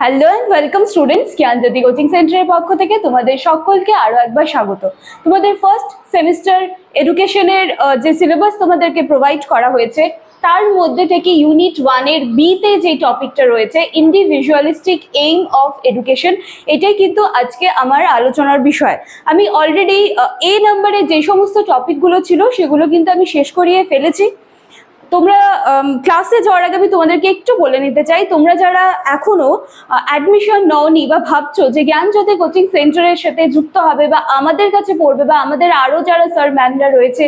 Hello and welcome students Gyanjyoti coaching সেন্টারের পক্ষ থেকে তোমাদের সকলকে আরও একবার স্বাগত। তোমাদের ফার্স্ট সেমিস্টার এডুকেশনের যে সিলেবাস তোমাদেরকে প্রোভাইড করা হয়েছে, তার মধ্যে থেকে ইউনিট ওয়ানের বিতে যে টপিকটা রয়েছে ইন্ডিভিজুয়ালিস্টিক এইম অফ এডুকেশন এটাই কিন্তু আজকে আমার আলোচনার বিষয়। আমি অলরেডি এ নাম্বারে যে সমস্ত টপিকগুলো ছিল, সেগুলো কিন্তু আমি শেষ করিয়ে ফেলেছি। তোমরা ক্লাসে যাওয়ার আগে আমি তোমাদেরকে একটু বলে নিতে চাই। তোমরা যারা এখনও অ্যাডমিশন নওনি বা ভাবছ যে জ্ঞানজ্যোতি কোচিং সেন্টারের সাথে যুক্ত হবে বা আমাদের কাছে পড়বে বা আমাদের আরও যারা স্যার ম্যামরা রয়েছে,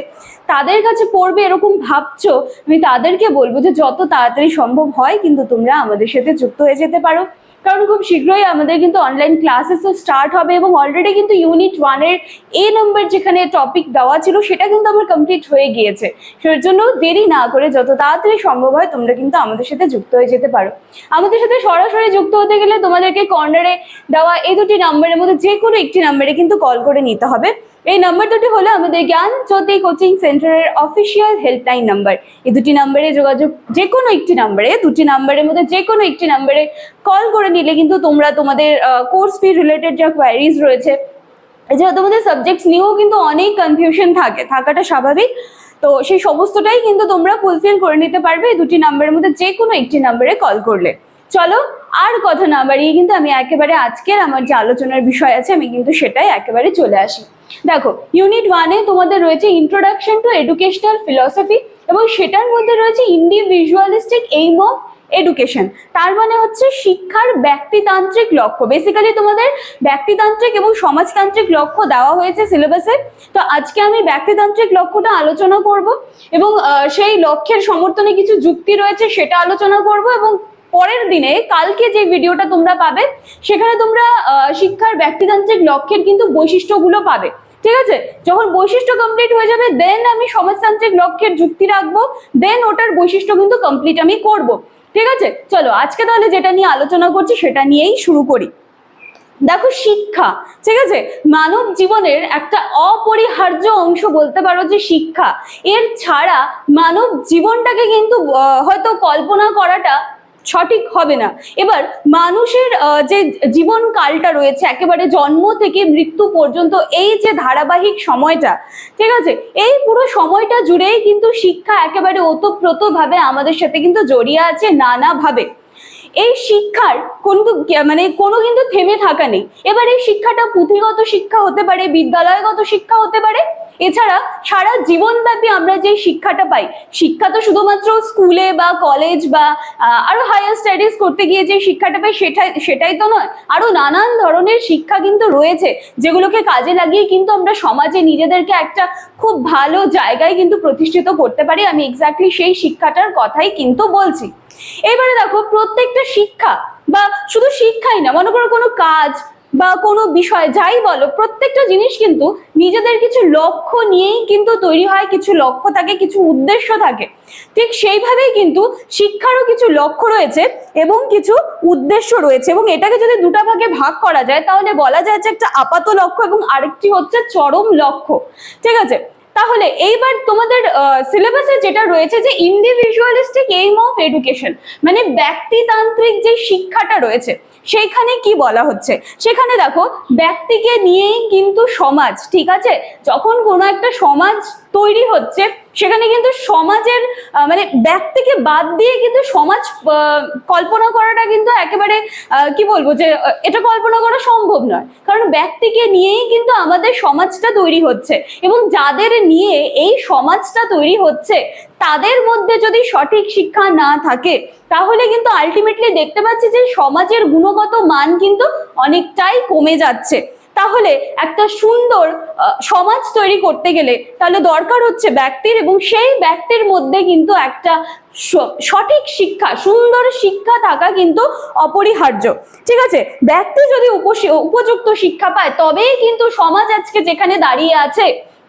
তাদের কাছে পড়বে এরকম ভাবছ, আমি তাদেরকে বলব যে যত তাড়াতাড়ি সম্ভব হয়, কিন্তু তোমরা আমাদের সাথে যুক্ত হয়ে যেতে পারো। কারণ খুব শীঘ্রই আমাদের কিন্তু অনলাইন ক্লাসেসও স্টার্ট হবে এবং অলরেডি কিন্তু ইউনিট ওয়ানের এ নম্বর যেখানে টপিক দেওয়া ছিল, সেটা কিন্তু আমার কমপ্লিট হয়ে গিয়েছে। সেটার জন্য দেরি না করে যত তাড়াতাড়ি সম্ভব হয়, তোমরা কিন্তু আমাদের সাথে যুক্ত হয়ে যেতে পারো। আমাদের সাথে সরাসরি যুক্ত হতে গেলে তোমাদেরকে কর্নারে দেওয়া এই দুটি নাম্বারের মধ্যে যে কোনো একটি নাম্বারে কিন্তু কল করে নিতে হবে। এই নাম্বার দুটি হলো আমাদের জ্ঞান জ্যোতি কোচিং সেন্টারের অফিসিয়াল হেল্পলাইন নাম্বার এই দুটি নাম্বারে যোগাযোগ যে কোনো একটি নাম্বারে দুটি নাম্বারের মধ্যে যে কোনো একটি নাম্বারে কল করে নিলে কিন্তু তোমরা তোমাদের কোর্স ফি রিলেটেড যা কোয়ারিজ রয়েছে, এছাড়া তোমাদের সাবজেক্টস নিয়েও কিন্তু অনেক কনফিউশন থাকে, থাকাটা স্বাভাবিক। তো সেই সমস্তটাই কিন্তু তোমরা ফুলফিল করে নিতে পারবে দুটি নাম্বারের মধ্যে যে কোনো একটি নাম্বারে কল করলে। চলো, আর কথা না বাড়িয়ে কিন্তু আমি একেবারে আজকের আমার যে আলোচনার বিষয় আছে, আমি কিন্তু সেটাই একেবারে চলে আসি। দেখো ইউনিট ওয়ানে তোমাদের রয়েছে ইন্ট্রোডাকশন টু এডুকেশনাল ফিলসফি এবং সেটার মধ্যে রয়েছে ইন্ডিভিজুয়ালিস্টিক এইম অফ এডুকেশন তার মানে হচ্ছে শিক্ষার ব্যক্তিতান্ত্রিক লক্ষ্য। বেসিক্যালি তোমাদের ব্যক্তিতান্ত্রিক এবং সমাজতান্ত্রিক লক্ষ্য দেওয়া হয়েছে সিলেবাসে তো আজকে আমি ব্যক্তিতান্ত্রিক লক্ষ্যটা আলোচনা করব এবং সেই লক্ষ্যের সমর্থনে কিছু যুক্তি রয়েছে সেটা আলোচনা করব এবং পরের দিনে, কালকে যে ভিডিওটা তোমরা পাবে, সেখানে তোমরা শিক্ষার ব্যক্তিতান্ত্রিক লক্ষ্যের কিন্তু বৈশিষ্ট্যগুলো পাবে। ঠিক আছে? যখন বৈশিষ্ট্য কমপ্লিট হয়ে যাবে দেন আমি সমাজতান্ত্রিক লক্ষ্যের যুক্তি রাখব দেন ওটার বৈশিষ্ট্য কিন্তু কমপ্লিট আমি করব। ঠিক আছে? চলো, আজকে তাহলে যেটা নিয়ে আলোচনা করছি, সেটা নিয়েই শুরু করি। দেখো, শিক্ষা। ঠিক আছে? মানব জীবনের একটা অপরিহার্য অংশ বলতে পারো যে শিক্ষা। এর ছাড়া মানব জীবনটাকে কিন্তু হয়তো কল্পনা করাটা সঠিক হবে না। এবার মানুষের যে জীবন কালটা রয়েছে, একেবারে জন্ম থেকে মৃত্যু পর্যন্ত এই যে ধারাবাহিক সময়টা, ঠিক আছে? এই পুরো সময়টা জুড়েই কিন্তু শিক্ষা একেবারে ওতপ্রোতভাবে আমাদের সাথে কিন্তু জড়িয়ে আছে নানাভাবে। এই শিক্ষার কিন্তু মানে কোনো কিন্তু থেমে থাকা নেই। এবার এই শিক্ষাটা পুঁথিগত শিক্ষা হতে পারে, বিদ্যালয়গত শিক্ষা হতে পারে এছাড়া সারা জীবনব্যাপী আমরা যে শিক্ষাটা পাই, শিক্ষা তো শুধুমাত্র স্কুলে বা কলেজ বা আরও হায়ার স্টাডিজ করতে গিয়ে যে শিক্ষাটা পাই সেটাই সেটাই তো নয়, আরও নানান ধরনের শিক্ষা কিন্তু রয়েছে, যেগুলোকে কাজে লাগিয়ে কিন্তু আমরা সমাজে নিজেদেরকে একটা খুব ভালো জায়গায় কিন্তু প্রতিষ্ঠিত করতে পারি, আমি এক্স্যাক্টলি সেই শিক্ষাটার কথাই কিন্তু বলছি। এবারে দেখো, প্রত্যেকটা শিক্ষা বা শুধু শিক্ষাই না, মনে করো কোনো কাজ বা কোনো বিষয় যাই বলো, প্রত্যেকটা জিনিস কিন্তু নিজেদের কিছু লক্ষ্য নিয়েই কিন্তু তৈরি হয়, কিছু লক্ষ্য থাকে, কিছু উদ্দেশ্য থাকে। ঠিক সেইভাবেই কিন্তু শিক্ষারও কিছু লক্ষ্য রয়েছে এবং কিছু উদ্দেশ্য রয়েছে এবং এটাকে যদি দুটা ভাগে ভাগ করা যায়, তাহলে বলা যায় যে একটা আপাত লক্ষ্য এবং আরেকটি হচ্ছে চরম লক্ষ্য। ঠিক আছে? তাহলে এইবার তোমাদের সিলেবাসে যেটা রয়েছে যে ইন্ডিভিজুয়ালিস্টিক এইম অফ এডুকেশন মানে ব্যক্তিতান্ত্রিক যে শিক্ষাটা রয়েছে, সেইখানে কি বলা হচ্ছে? সেখানে দেখো, ব্যক্তিকে নিয়েই কিন্তু সমাজ, ঠিক আছে? যখন কোনো একটা সমাজ তৈরি হচ্ছে সেখানে কিন্তু সমাজের মানে ব্যক্তিকে বাদ দিয়ে কিন্তু সমাজ কল্পনা করাটা কিন্তু একেবারে কি বলব যে এটা কল্পনা করা সম্ভব নয়। কারণ ব্যক্তিকে নিয়েই কিন্তু আমাদের সমাজটা তৈরি হচ্ছে এবং যাদের নিয়ে এই সমাজটা তৈরি হচ্ছে, তাদের মধ্যে যদি সঠিক শিক্ষা না থাকে, তাহলে কিন্তু আলটিমেটলি দেখতে পাচ্ছি যে সমাজের গুণগত মান কিন্তু অনেকটাই কমে যাচ্ছে। তাহলে একটা সুন্দর সমাজ তৈরি করতে গেলে তাহলে দরকার হচ্ছে ব্যক্তির এবং সেই ব্যক্তির মধ্যে কিন্তু একটা সঠিক শিক্ষা, সুন্দর শিক্ষা থাকা কিন্তু অপরিহার্য। ঠিক আছে? ব্যক্তি যদি উপযুক্ত শিক্ষা পায়, তবেই কিন্তু সমাজ আজকে যেখানে দাঁড়িয়ে আছে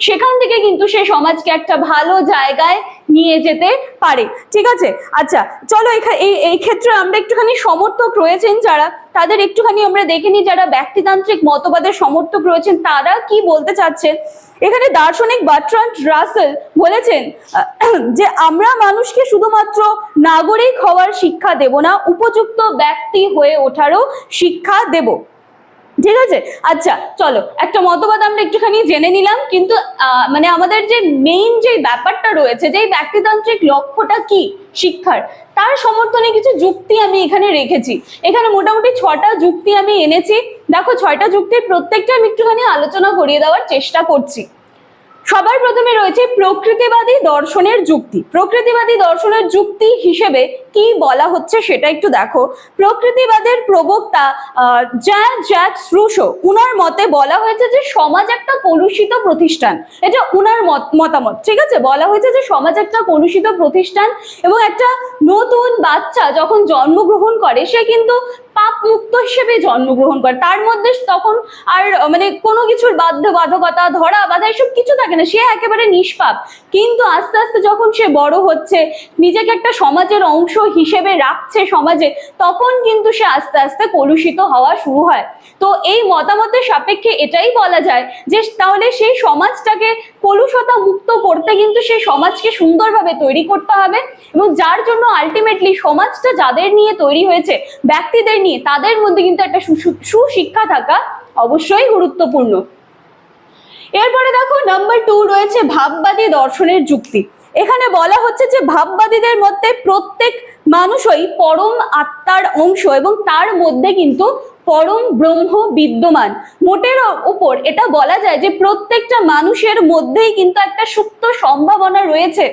সেখান থেকে কিন্তু সে সমাজকে একটা ভালো জায়গায় নিয়ে যেতে পারে। ঠিক আছে? আচ্ছা চলো এই এই ক্ষেত্রে আমরা একটুখানি সমর্থক রয়েছেন যারা, তাদের একটুখানি আমরা দেখে নিই যারা ব্যক্তিতান্ত্রিক মতবাদের সমর্থক রয়েছেন, তারা কি বলতে চাচ্ছেন? এখানে দার্শনিক বাট্রান্ড রাসেল বলেছেন যে আমরা মানুষকে শুধুমাত্র নাগরিক হওয়ার শিক্ষা দেব না, উপযুক্ত ব্যক্তি হয়ে ওঠারও শিক্ষা দেব। ঠিক আছে? আচ্ছা চলো, একটা মতবাদ আমরা একটুখানি জেনে নিলাম, কিন্তু মানে আমাদের যে মেইন যে ব্যাপারটা রয়েছে যে ব্যক্তিতান্ত্রিক লক্ষ্যটা কি শিক্ষার, তার সমর্থনে কিছু যুক্তি আমি এখানে রেখেছি। এখানে মোটামুটি ছটা যুক্তি আমি এনেছি। দেখো, ছয়টা যুক্তির প্রত্যেকটা আমি একটুখানি আলোচনা করিয়ে দেওয়ার চেষ্টা করছি। সবার প্রথমে রয়েছে প্রকৃতিবাদী দর্শনের যুক্তি। প্রকৃতিবাদী দর্শনের যুক্তি হিসেবে কি বলা হচ্ছে সেটা একটু দেখো। প্রকৃতিবাদের প্রবক্তা উনার মতে বলা হয়েছে যে সমাজ একটা কলুষিত প্রতিষ্ঠান। এটা উনার মত- মতামত, ঠিক আছে? বলা হয়েছে যে সমাজ একটা কলুষিত প্রতিষ্ঠান এবং একটা নতুন বাচ্চা যখন জন্মগ্রহণ করে, সে কিন্তু পাপ মুক্ত হিসেবে জন্মগ্রহণ করে। তার মধ্যে তখন আর মানে কোনো কিছুর বাধ্য বাধকতা, ধরা বাধা এসব কিছু থাকে না। সে একেবারে নিষ্পাপ। কিন্তু আস্তে আস্তে যখন সে বড় হচ্ছে, নিজেকে একটা সমাজের অংশ হিসেবে রাখছে সমাজে, তখন কিন্তু সে আস্তে আস্তে কলুষিত হওয়া শুরু হয়। তো এই মতামতের সাপেক্ষে এটাই বলা যায় যে, তাহলে সেই সমাজটাকে কলুষতা মুক্ত করতে কিন্তু সেই সমাজকে সুন্দরভাবে তৈরি করতে হবে এবং যার জন্য আলটিমেটলি সমাজটা যাদের নিয়ে তৈরি হয়েছে, ব্যক্তিদের তাদের মধ্যে কিন্তু একটা সুশিক্ষা থাকা অবশ্যই গুরুত্বপূর্ণ। এরপরে দেখো নাম্বার টু রয়েছে ভাববাদী দর্শনের যুক্তি। এখানে বলা হচ্ছে যে ভাববাদীদের মধ্যে প্রত্যেক মানুষই পরম আত্মার অংশ এবং তার মধ্যে কিন্তু পরম ব্রহ্ম বিদ্যমান। মোটের উপর এটা বলা যায় যে প্রত্যেকটা মানুষের মধ্যেই কিন্তু একটা সুপ্ত সম্ভাবনা রয়েছে,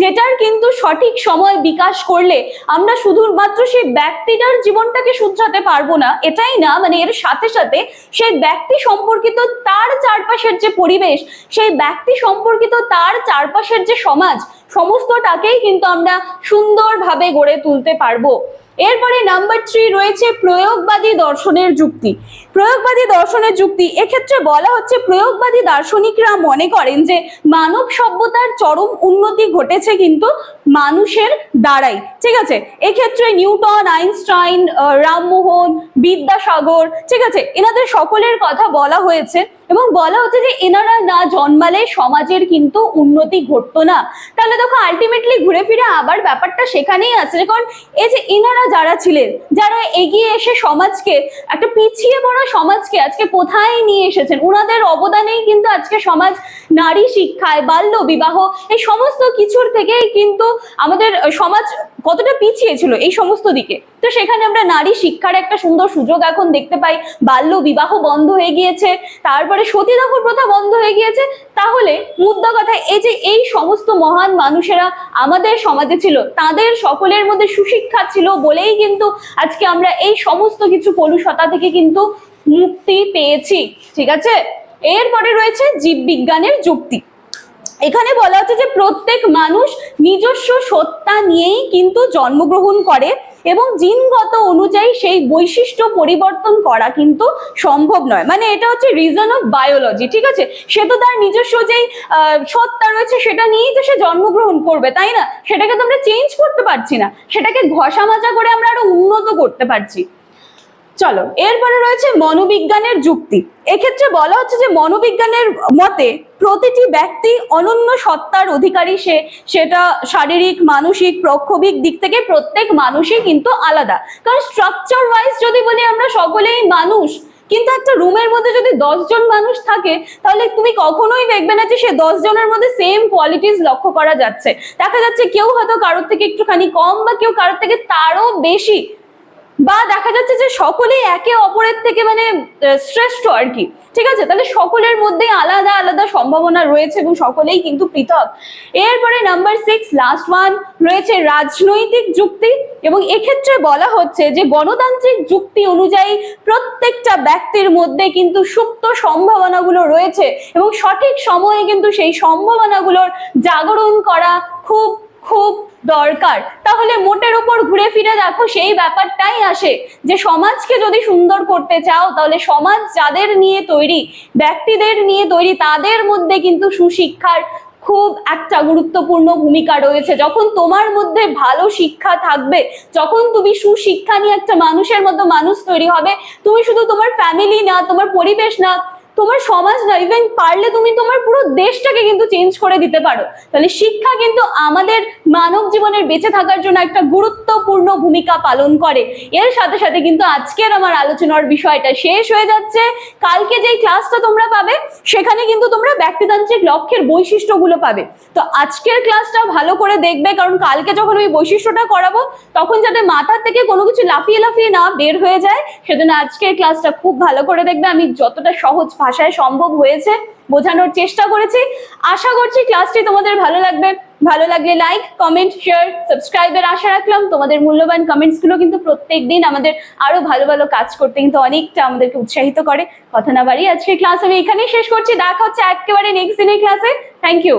যেটার কিন্তু সঠিক সময় বিকাশ করলে আমরা শুধুমাত্র সেই ব্যক্তিটার জীবনটাকে শুধরাতে পারব না, এটাই না মানে এর সাথে সাথে সেই ব্যক্তি সম্পর্কিত তার চারপাশের যে পরিবেশ, সেই ব্যক্তি সম্পর্কিত তার চারপাশের যে সমাজ, সমস্তটাকেই কিন্তু আমরা সুন্দরভাবে গড়ে তুলতে পারব। এরপরে নাম্বার থ্রি রয়েছে প্রয়োগবাদী দর্শনের যুক্তি। প্রয়োগবাদী দর্শনের যুক্তি। এক্ষেত্রে বলা হচ্ছে প্রয়োগবাদী দার্শনিকরা মনে করেন যে মানব সভ্যতার চরম উন্নতি ঘটেছে কিন্তু মানুষের দ্বারাই। ঠিক আছে? এক্ষেত্রে নিউটন, আইনস্টাইন রামমোহন, বিদ্যাসাগর, ঠিক আছে? এনাদের সকলের কথা বলা হয়েছে এবং বলা হচ্ছে যে এনারা না জন্মালে সমাজের কিন্তু উন্নতি ঘটতো না। তাহলে দেখো আলটিমেটলি ঘুরে ফিরে আবার ব্যাপারটা সেখানেই আছে কারণ এই যে এনারা যারা ছিলেন, যারা এগিয়ে এসে সমাজকে একটা পিছিয়ে পড়া সমাজকে আজকে কোথায় নিয়ে এসেছেন? ওনাদের অবদানেই কিন্তু আজকে সমাজ নারী শিক্ষায় বাল্য বিবাহ এই সমস্ত কিছুর থেকেই কিন্তু আমাদের সমাজ কতটা পিছিয়ে ছিল এই সমস্ত দিকে। তো সেখানে আমরা নারী শিক্ষার একটা সুন্দর সুযোগ এখন দেখতে পাই। বাল্য বিবাহ বন্ধ হয়ে গিয়েছে, তারপরে সতীদাহ প্রথা বন্ধ হয়ে গিয়েছে। তাহলে মুদ্রা কথা, এই যে এই সমস্ত মহান মানুষেরা আমাদের সমাজে ছিল, তাদের সকলের মধ্যে সুশিক্ষা ছিল বলেই কিন্তু আজকে আমরা এই সমস্ত কিছু পলুষতা থেকে কিন্তু মুক্তি পেয়েছি। ঠিক আছে? এরপরে রয়েছে জীববিজ্ঞানের যুক্তি। এখানে বলা হচ্ছে যে প্রত্যেক মানুষ নিজস্ব সত্তা নিয়েই কিন্তু জন্মগ্রহণ করে এবং জিনগত অনুযায়ী সেই বৈশিষ্ট্য পরিবর্তন করা কিন্তু সম্ভব নয়। মানে এটা হচ্ছে রিজন অফ বায়োলজি ঠিক আছে? সে তো তার নিজস্ব যেই সত্তা রয়েছে সেটা নিয়েই তো সে জন্মগ্রহণ করবে, তাই না? সেটাকে তো আমরা চেঞ্জ করতে পারছি না। সেটাকে ঘষা মাজা করে আমরা আরও উন্নত করতে পারছি। চলো, এরপরে রয়েছে মনোবিজ্ঞানের যুক্তি। এক্ষেত্রে বলা হচ্ছে যে মনোবিজ্ঞানের মতে প্রতিটি ব্যক্তি অনন্য সত্তার অধিকারী, সে সেটা শারীরিক, মানসিক, প্রক্ষোভিক দিক থেকে প্রত্যেক মানুষই কিন্তু আলাদা। কারণ স্ট্রাকচার ওয়াইজ যদি বলি আমরা সকলেই মানুষ, কিন্তু একটা রুমের মধ্যে যদি দশ জন মানুষ থাকে, তাহলে তুমি কখনোই দেখবে না যে সে দশ জনের মধ্যে সেম কোয়ালিটিস লক্ষ্য করা যাচ্ছে। দেখা যাচ্ছে কেউ হয়তো কারোর থেকে একটুখানি কম বা কেউ কারোর থেকে তারও বেশি। বা দেখা যাচ্ছে যে সকলেই একে অপরের থেকে মানে শ্রেষ্ঠ আর কি। ঠিক আছে? তাহলে সকলের মধ্যেই আলাদা আলাদা সম্ভাবনা রয়েছে এবং সকলেই কিন্তু পৃথক। এরপরে নাম্বার সিক্স লাস্ট ওয়ান রয়েছে রাজনৈতিক যুক্তি এবং এক্ষেত্রে বলা হচ্ছে যে গণতান্ত্রিক যুক্তি অনুযায়ী প্রত্যেকটা ব্যক্তির মধ্যে কিন্তু সুপ্ত সম্ভাবনাগুলো রয়েছে এবং সঠিক সময়ে কিন্তু সেই সম্ভাবনাগুলোর জাগরণ করা খুব খুব দরকার। তাহলে মোটের ওপর ঘুরে ফিরে দেখো, সেই ব্যাপারটাই আসে। যে সমাজকে যদি সুন্দর করতে চাও, তাহলে সমাজ যাদের নিয়ে তৈরি, ব্যক্তিদের নিয়ে তৈরি, তাদের মধ্যে কিন্তু সুশিক্ষার খুব একটা গুরুত্বপূর্ণ ভূমিকা রয়েছে। যখন তোমার মধ্যে ভালো শিক্ষা থাকবে, যখন তুমি সুশিক্ষা নিয়ে একটা মানুষের মতো মানুষ তৈরি হবে, তুমি শুধু তোমার ফ্যামিলি না, তোমার পরিবেশ না তোমার সমাজ না ইভেন পারলে তুমি তোমার পুরো দেশটাকে কিন্তু চেঞ্জ করে দিতে পারো। তাহলে শিক্ষা কিন্তু আমাদের মানব জীবনের বেঁচে থাকার জন্য একটা গুরুত্বপূর্ণ ভূমিকা পালন করে। এর সাথে সাথে কিন্তু আজকের আমার আলোচনার বিষয়টা শেষ হয়ে যাচ্ছে। কালকে যেই ক্লাসটা তোমরা পাবে, সেখানে কিন্তু তোমরা ব্যক্তিতান্ত্রিক লক্ষ্যের বৈশিষ্ট্যগুলো পাবে। তো আজকের ক্লাসটা ভালো করে দেখবে, কারণ কালকে যখন ওই বৈশিষ্ট্যটা করাবো, তখন যাতে মাথার থেকে কোনো কিছু লাফিয়ে লাফিয়ে না বের হয়ে যায়, সেজন্য আজকের ক্লাসটা খুব ভালো করে দেখবে। আমি যতটা সহজ ভাষায় সম্ভব হয়েছে, বোঝানোর চেষ্টা করেছি। আশা করছি ক্লাসটি তোমাদের ভালো লাগবে। ভালো লাগলে লাইক কমেন্ট শেয়ার সাবস্ক্রাইবের আশা রাখলাম। তোমাদের মূল্যবান কমেন্টসগুলো কিন্তু প্রত্যেক দিন আমাদের আরও ভালো ভালো কাজ করতে কিন্তু অনেকটা আমাদেরকে উৎসাহিত করে। কথা না বাড়ি আজকে ক্লাস আমি এখানেই শেষ করছি। দেখা হচ্ছে একেবারে নেক্সট দিনের ক্লাসে থ্যাংক ইউ